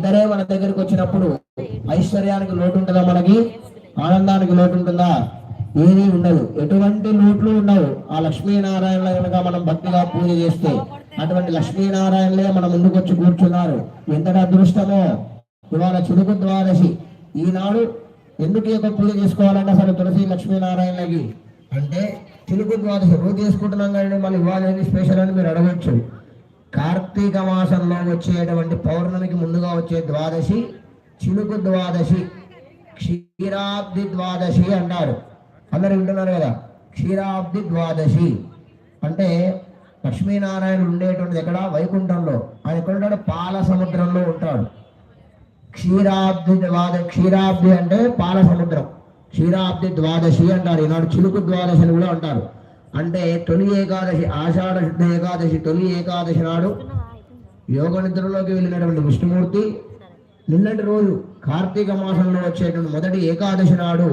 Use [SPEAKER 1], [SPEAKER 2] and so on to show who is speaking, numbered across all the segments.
[SPEAKER 1] ఇద్దరే మన దగ్గరికి వచ్చినప్పుడు ఐశ్వర్యానికి లోటు ఉంటుందా మనకి? ఆనందానికి లోటు ఉంటుందా ఏది ఉండదు. ఎటువంటి లోట్లు ఉండవు. ఆ లక్ష్మీనారాయణ కనుక మనం భక్తిగా పూజ చేస్తే అటువంటి లక్ష్మీనారాయణలే మన ముందుకొచ్చి కూర్చున్నారు. ఎంతటి అదృష్టమో? ఇవాళ చిలుకు ద్వాదశి. ఈనాడు ఎందుకు ఈ యొక్క పూజ చేసుకోవాలంటే అసలు తులసి లక్ష్మీనారాయణకి అంటే చిలుకు ద్వాదశి రోజు చేసుకుంటున్నాం కానీ మళ్ళీ ఇవాళ స్పెషల్ అని మీరు అడగచ్చు. కార్తీక మాసంలో వచ్చేటువంటి పౌర్ణమికి ముందుగా వచ్చే ద్వాదశి చిలుకు ద్వాదశి క్షీరాబ్ది ద్వాదశి అంటారు. అందరు వింటున్నారు కదా? క్షీరాబ్ది ద్వాదశి. అంటే లక్ష్మీనారాయణ ఉండేటువంటిది ఎక్కడ? వైకుంఠంలో. ఆయన ఎక్కడ ఉంటాడు? పాల సముద్రంలో ఉంటాడు. క్షీరాబ్ది ద్వాద క్షీరాబ్ది అంటే పాల సముద్రం. క్షీరాబ్ది ద్వాదశి అంటారు. ఈనాడు చిలుకు ద్వాదశి అని కూడా అంటారు. అంటే తొలి ఏకాదశి ఆషాఢ శుద్ధ ఏకాదశి తొలి ఏకాదశి నాడు యోగ నిద్రలోకి వెళ్ళినటువంటి విష్ణుమూర్తి నిన్నటి రోజు కార్తీక మాసంలో వచ్చేటువంటి మొదటి ఏకాదశి నాడు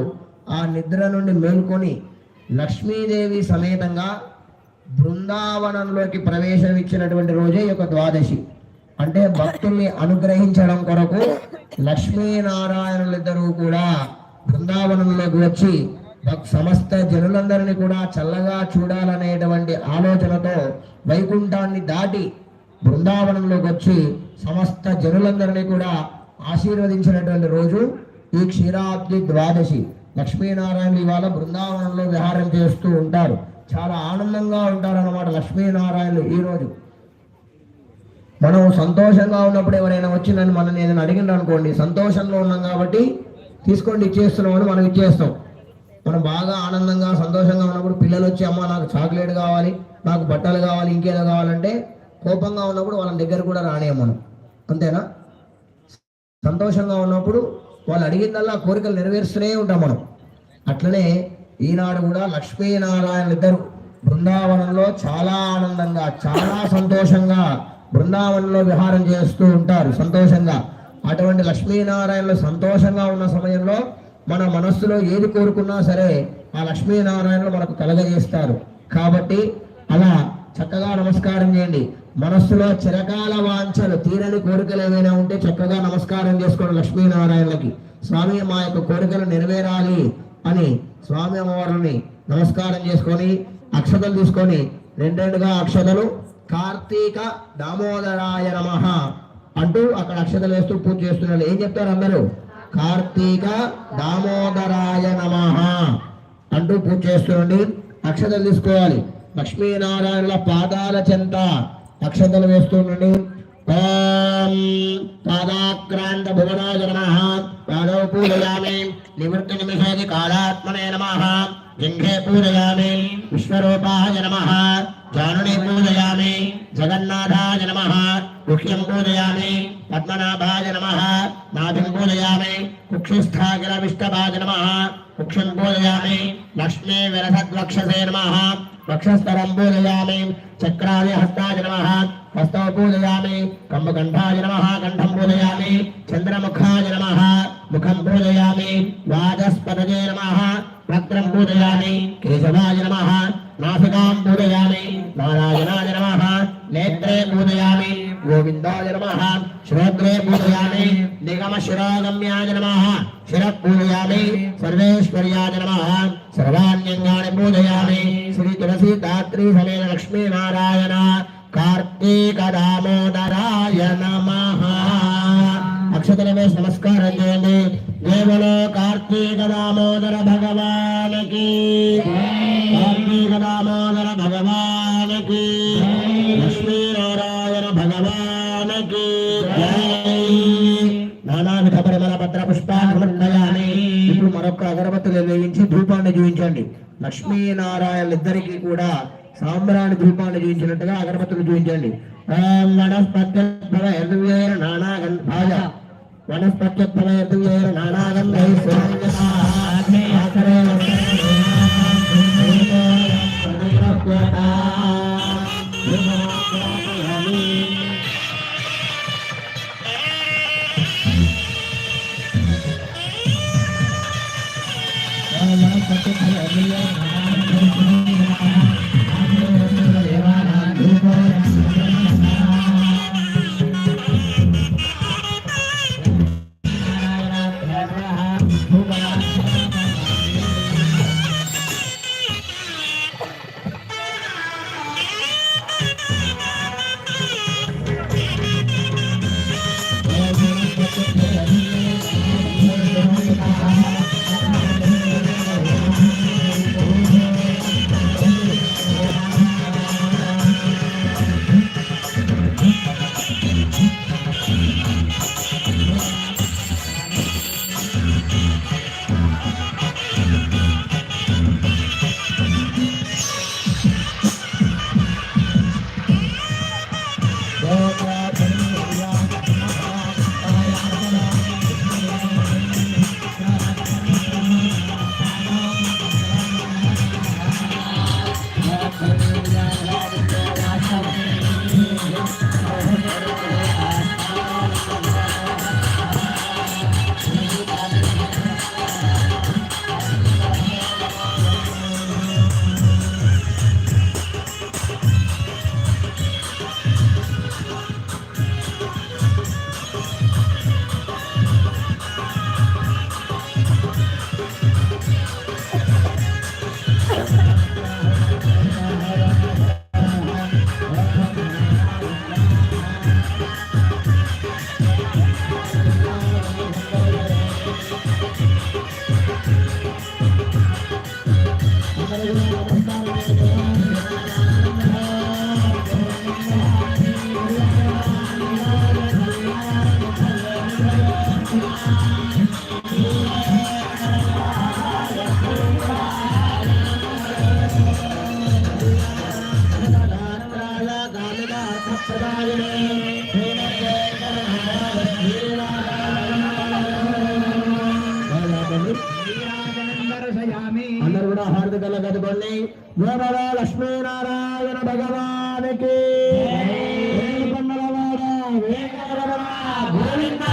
[SPEAKER 1] ఆ నిద్ర నుండి మేల్కొని లక్ష్మీదేవి సమేతంగా బృందావనంలోకి ప్రవేశం ఇచ్చినటువంటి రోజే యొక్క ద్వాదశి. అంటే భక్తుల్ని అనుగ్రహించడం కొరకు లక్ష్మీనారాయణులిద్దరూ కూడా బృందావనంలోకి వచ్చి సమస్త జనులందరినీ కూడా చల్లగా చూడాలనేటువంటి ఆలోచనతో వైకుంఠాన్ని దాటి బృందావనంలోకి వచ్చి సమస్త జనులందరినీ కూడా ఆశీర్వదించినటువంటి రోజు ఈ క్షీరాబ్ది ద్వాదశి. లక్ష్మీనారాయణ ఇవాళ బృందావనంలో విహారం చేస్తూ ఉంటారు. చాలా ఆనందంగా ఉంటారన్నమాట లక్ష్మీనారాయణులు లక్ష్మీనారాయణలు ఈ రోజు. మనం సంతోషంగా ఉన్నప్పుడు ఎవరైనా వచ్చి నన్ను మనల్ని ఏదైనా అడిగిండ్రు అనుకోండి సంతోషంలో ఉన్నాం కాబట్టి తీసుకోండి ఇచ్చేస్తున్నాం అని మనం ఇచ్చేస్తాం. మనం బాగా ఆనందంగా సంతోషంగా ఉన్నప్పుడు పిల్లలు వచ్చి అమ్మ నాకు చాక్లెట్ కావాలి నాకు బట్టలు కావాలి ఇంకేదో కావాలంటే కోపంగా ఉన్నప్పుడు వాళ్ళ దగ్గర కూడా రానియం మనం. అంతేనా? సంతోషంగా ఉన్నప్పుడు వాళ్ళు అడిగిందల్లా కోరికలు నెరవేరుస్తూనే ఉంటాం మనం. అట్లనే ఈనాడు కూడా లక్ష్మీనారాయణ ఇద్దరు బృందావనంలో చాలా ఆనందంగా చాలా సంతోషంగా బృందావనంలో విహారం చేస్తూ ఉంటారు సంతోషంగా. అటువంటి లక్ష్మీనారాయణలు సంతోషంగా ఉన్న సమయంలో మన మనస్సులో ఏది కోరుకున్నా సరే ఆ లక్ష్మీనారాయణలు మనకు కలగజేస్తారు కాబట్టి అలా చక్కగా నమస్కారం చేయండి. మనస్సులో చిరకాల వాంఛలు తీరని కోరికలు ఏమైనా ఉంటే చక్కగా నమస్కారం చేసుకోండి లక్ష్మీనారాయణలకి స్వామి మా యొక్క కోరికలు నెరవేరాలి అని స్వామి అమ్మవారిని నమస్కారం చేసుకొని అక్షతలు తీసుకొని రెండెండుగా అక్షతలు కార్తీక దామోదరాయ నమః అంటూ అక్కడ అక్షతలు వేస్తూ పూజ చేస్తున్నారు. ఏం చెప్తారు అందరూ? కార్తీక దామోదరాయ నమః. అంటూ పూజ చేస్తుండండి. అక్షతలు తీసుకోవాలి. లక్ష్మీనారాయణుల పాదాల చెంత అక్షతలు వేస్తుండండి. ఓం పాదాక్రాంత భువనాయ నమః. పాదౌ పూజయామి. నివృత్తి నిమిషాది కాలాత్మనే నమ. జింఘే పూజయామి. విశ్వరూపాయ నమ. జానుని పూజయామి. జగన్నాథాయ నమ. గుహ్యం పూజయామి పద్మనాభాయ నమః నాభిం పూజయామి కుక్షిస్థాగిర విష్టభాయ నమః కుక్షం పూజయామి లక్ష్మీ విరసద్వక్షసే నమః వక్షస్థరం పూజయామి చక్రాది హస్తాయ నమః హస్తౌ పూజయామి కంబకంఠాయ నమః కంఠం పూజయామి చంద్రముఖాయ నమః ముఖం పూజయామి వాజస్పతజే నమః వక్రం పూజయామి కేశవాయ నమః గోవిందాయ నమః శ్రోత్రే పూజయామి నిగమ శిరోగమ్యాయ నమః శిర పూజయామి సర్వేశ్వర్యాయ నమః సర్వాణ్యంగాని పూజయామి శ్రీ తులసి దాత్రి సమేత లక్ష్మీ నారాయణ కార్తీక దామోదరాయ నమః అక్షతల వేసి నమస్కారం చేయండి దేవులో కార్తీక దామోదర భగవానికి కార్తీక దామోదర భగవానికి భద్ర పుష్పాన్ని ఇప్పుడు మరొక అగరబత్తులు వెలిగించి ధూపాన్ని చూపించండి లక్ష్మీనారాయణ ఇద్దరికి కూడా సాంబ్రాణి ధూపాన్ని చూపించినట్టుగా అగరబత్తులు చూపించండి వనస్పత్యద్భవ యదువేర నానాగంధై ملك కల కదుకోండి గోబరా లక్ష్మీనారాయణ భగవానికి. గోవింద.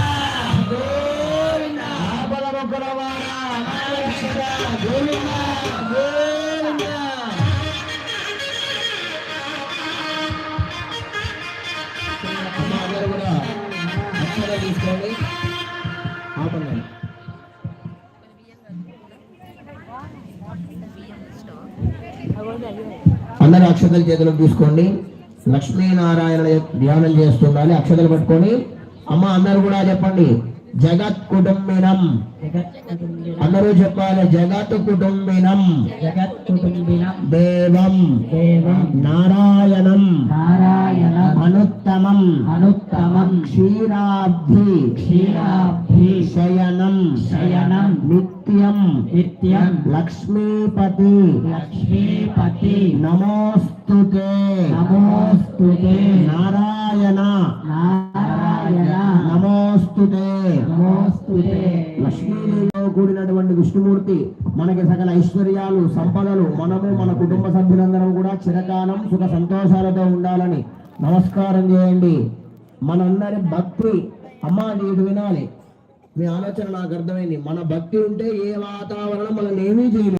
[SPEAKER 1] అందరు అక్షతలు చేతులకు తీసుకోండి. లక్ష్మీనారాయణ ధ్యానం చేస్తుండాలి. అక్షతలు పట్టుకొని. అమ్మ అందరూ కూడా చెప్పండి. జగత్ కుటుంబినం. అందరూ చెప్పాలి జగత్ కుటుంబినం.
[SPEAKER 2] జగత్ కుటుంబినం
[SPEAKER 1] దేవం.
[SPEAKER 2] దేవం
[SPEAKER 1] నారాయణం.
[SPEAKER 2] నారాయణం
[SPEAKER 1] అనుత్తమం.
[SPEAKER 2] అనుత్తమం
[SPEAKER 1] క్షీరాబ్ధి.
[SPEAKER 2] క్షీరాబ్ధి
[SPEAKER 1] శయనం.
[SPEAKER 2] శయనం
[SPEAKER 1] నిత్యం.
[SPEAKER 2] నిత్యం
[SPEAKER 1] లక్ష్మీపతి.
[SPEAKER 2] లక్ష్మీపతి
[SPEAKER 1] నమోస్తుతే
[SPEAKER 2] నమోస్తుతే
[SPEAKER 1] నారాయణ.
[SPEAKER 2] నారాయణ. నమోస్తుతే
[SPEAKER 1] లక్ష్మీదేవితో కూడినటువంటి విష్ణుమూర్తి మనకి సకల ఐశ్వర్యాలు సంపదలు మనము మన కుటుంబ సభ్యులందరం కూడా చిరకాలం సుఖ సంతోషాలతో ఉండాలని నమస్కారం చేయండి. మనందరి భక్తి అమ్మా నీకు వినాలి. మీ ఆలోచన నాకు అర్థమైంది. మన భక్తి ఉంటే ఏ వాతావరణం మనల్ని ఏమీ చేయలేదు.